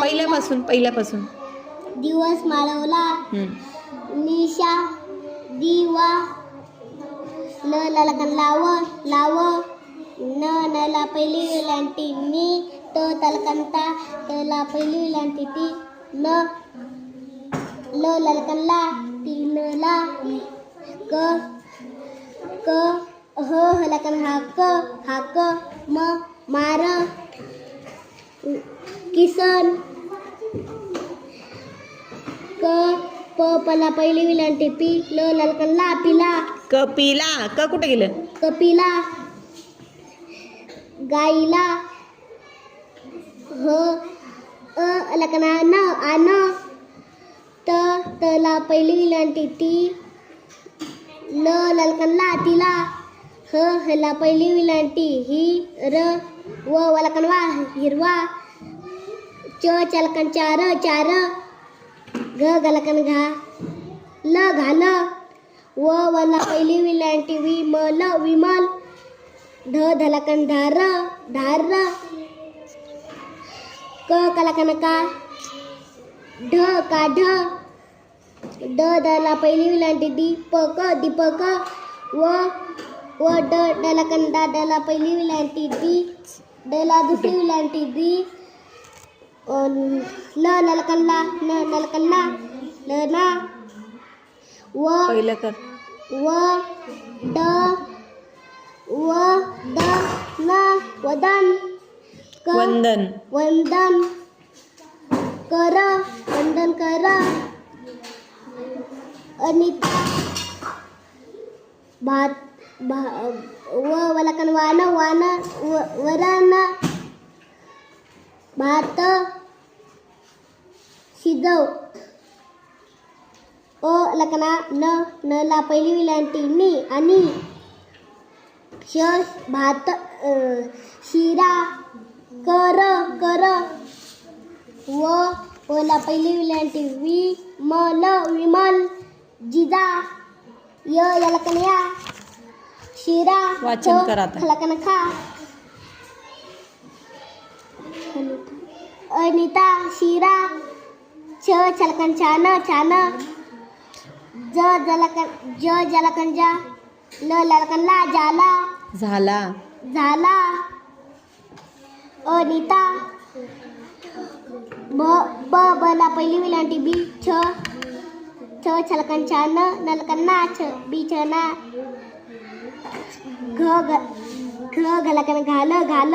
पहिल्यापासून पहिल्यापासून. दिवस माळवला. निशा दिवा ल ललकन लाव लाव. न नला पहिली विलांटी नी त तलकंता तला पहिली विलांटी ती न ल ललकन ला ती न ला क क ह हलकन हा क हा क म मार. किसन. क प पला पहिली विलांटी पी ल ललकन ला पिला. कपिला क कुठे गेलं? कपिला गाईला. ह अ लकना न आन त तला पहिली विलांटी ती ल ललकनला तिला ह हला पहिली विलांटी ही र व वलकनवा हिरवा. च चलकन चार चार घ गलकन घा ल घाल व वला पहिली विलांटी विमल म ल विमल ढ धलकन धार धार क कलकन का ढ का ढ ड दला पहिली विलांटी दीपक दीपक व व ड डलकन दा डला पहिली विलांटी दी डला दुसरी विलांटी दी अन ल ललकन ला न ललकन ला ल ना व पहिलं कर. व ड व द न वदन। क वंदन. वंदन। कर वंदन कर। अनिता। भात भा व वलकन वान वान वरण। भात शिजव अ लकना न न ला पहिली विलांटी नी आणि श भात शिरा कर कर व ओला पहिली विलांटी वि म ल विमल जिजा य या लकन या. शिरा वाचन कर आता. खलकन खा. अनिता शिरा छ छलकन छान छान. ज जलकन ज जलकन जा ल ललकन ला जाला. झाला. झाला. अनिता. ब ब बला पहिली विलांटी बी छ. छ छलकन छान नलकन ना छ. बी छ ना. घ घ घ घलकन घाल घाल